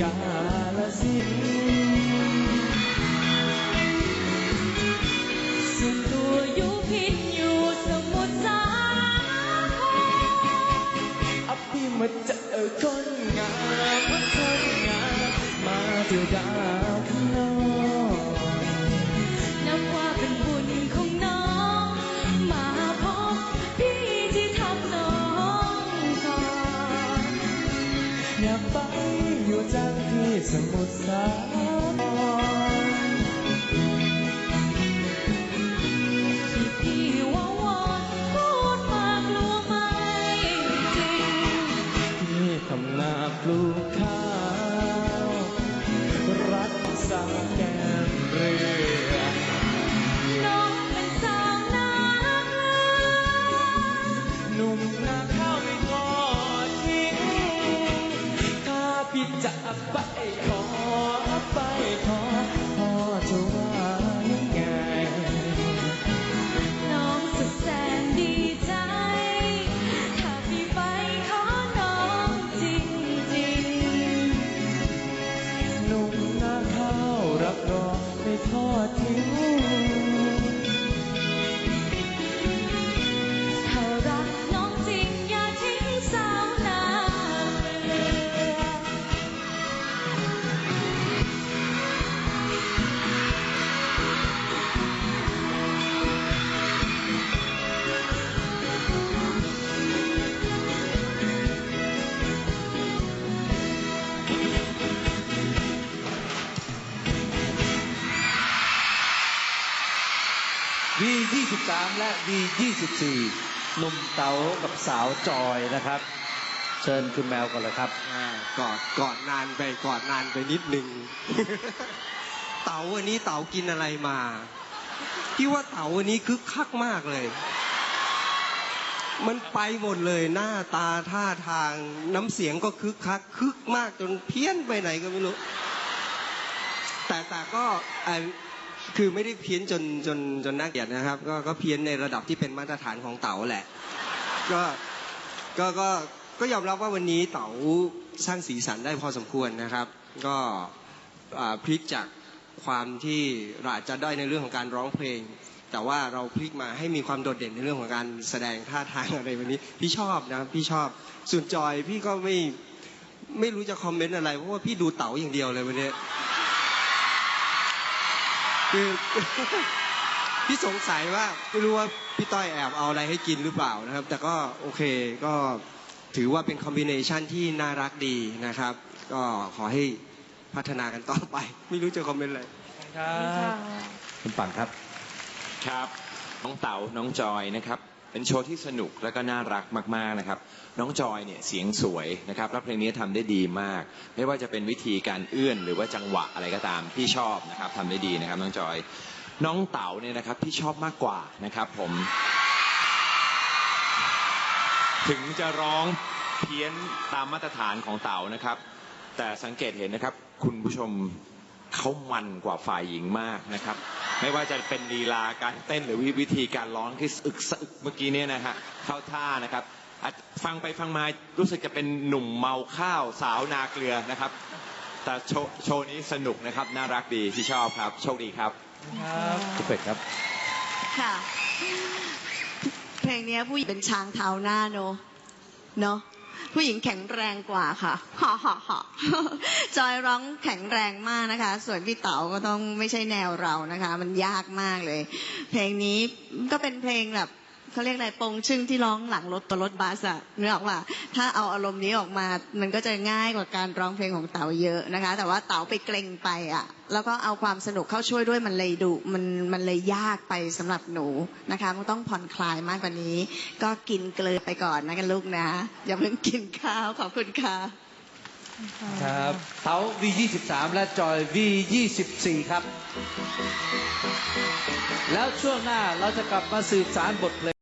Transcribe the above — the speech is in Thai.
กาลสินตัวอยู่พินอยู่สมุทรสาครอับที่มาเจอคนงามคนงามมาเที่ยวดาวพนองนับว่าเป็นบุญของน้อง มาพบพี่ที่ทำน้องสอนอยากไป จังที่สมุทรส รองไม่ทอดทิ้ง V23 และ V24 หนุ่มเต๋ากับสาวจอยนะครับ เชิญคุณแมวก่อนเลยครับอกอดกอดนานไปกอดนานไปนิดนึงเต๋าวันนี้เต๋ากินอะไรมาพี่ว่าเต๋าวันนี้คึกคักมากเลย มันไปหมดเลยหน้าตาท่าทางน้ำเสียงก็คึกคัก คึกมากจนเพี้ยนไปไหนก็ไม่รู้ แต่แต่ก็ คือไม่ได้เพี้ยนจนจนจนน่าเกลียดนะครับ ก็ก็เพี้ยนในระดับที่เป็นมาตรฐานของเต๋าแหละ ก็ก็ก็ก็ยอมรับว่าวันนี้เต๋าสร้างสีสันได้พอสมควรนะครับ ก็พลิกจากความที่เราอาจจะได้ในเรื่องของการร้องเพลง แต่ว่าเราพลิกมาให้มีความโดดเด่นในเรื่องของการแสดงท่าทางอะไรวันนี้พี่ชอบนะพี่ชอบส่วนจอยพี่ก็ไม่ไม่รู้จะคอมเมนต์อะไรเพราะว่าพี่ดูเต๋าอย่างเดียวเลยวันนี้ คือพี่สงสัยว่าไม่รู้ว่าพี่ต้อยแอบเอาอะไรให้กินหรือเปล่านะครับ แต่ก็โอเคก็ถือว่าเป็นคอมบิเนชันที่น่ารักดีนะครับ ก็ขอให้พัฒนากันต่อไป ไม่รู้จะคอมเมนต์อะไรครับคุณปังครับ ครับ น้องเต๋าน้องจอยนะครับ เป็นโชว์ที่สนุกและก็น่ารักมากๆนะครับ น้องจอยเนี่ยเสียงสวยนะครับแล้วเพลงนี้ทำได้ดีมาก ไม่ว่าจะเป็นวิธีการเอื้อนหรือว่าจังหวะอะไรก็ตามที่ชอบนะครับทำได้ดีนะครับน้องจอย น้องเต๋าเนี่ยนะครับที่ชอบมากกว่านะครับ ผม ถึงจะร้องเพี้ยนตามมาตรฐานของเต๋านะครับ แต่สังเกตเห็นนะครับ คุณผู้ชมเขามันกว่าฝ่ายหญิงมากนะครับ ไม่ว่าจะเป็นลีลาการเต้นหรือวิธีการร้องที่สะอึกสะอึกเมื่อกี้เนี่ยนะฮะเข้าท่านะครับอะฟังไปฟังมารู้สึกจะเป็นหนุ่มเมาข้าวสาวนาเกลือนะครับ แต่โชว์โชว์นี้สนุกนะครับน่ารักดีที่ชอบครับ โชคดีครับคุณเป็ดครับค่ะ เพลงเนี้ยผู้หญิงเป็นช้างเท้าหน้าเนอะเนอะ ผู้หญิงแข็งแรงกว่าค่ะฮ่าฮ่าฮ่าจอยร้องแข็งแรงมากนะคะ ส่วนพี่เต๋าก็ต้องไม่ใช่แนวเรานะคะ มันยากมากเลย เพลงนี้ก็เป็นเพลงแบบ เขาเรียกอะไรโปงชึ่งที่ร้องหลังรถตัวรถบัสอะนึกออกว่า ถ้าเอาอารมณ์นี้ออกมา มันก็จะง่ายกว่าการร้องเพลงของเต๋าเยอะนะคะ แต่ว่าเต๋าไปเกรงไปอะแล้วก็เอาความสนุกเข้าช่วยด้วยมันเลยดุมันมันเลยยากไปสำหรับหนูนะคะมันต้องผ่อนคลายมากกว่านี้ ก็กินเกลือไปก่อนนะกันลูกนะ อย่าเพิ่งกินข้าวขอบคุณค่ะครับเต๋า V 23 และจอย V 24 ครับ แล้วช่วงหน้าเราจะกลับมาสืบสารบทเพลง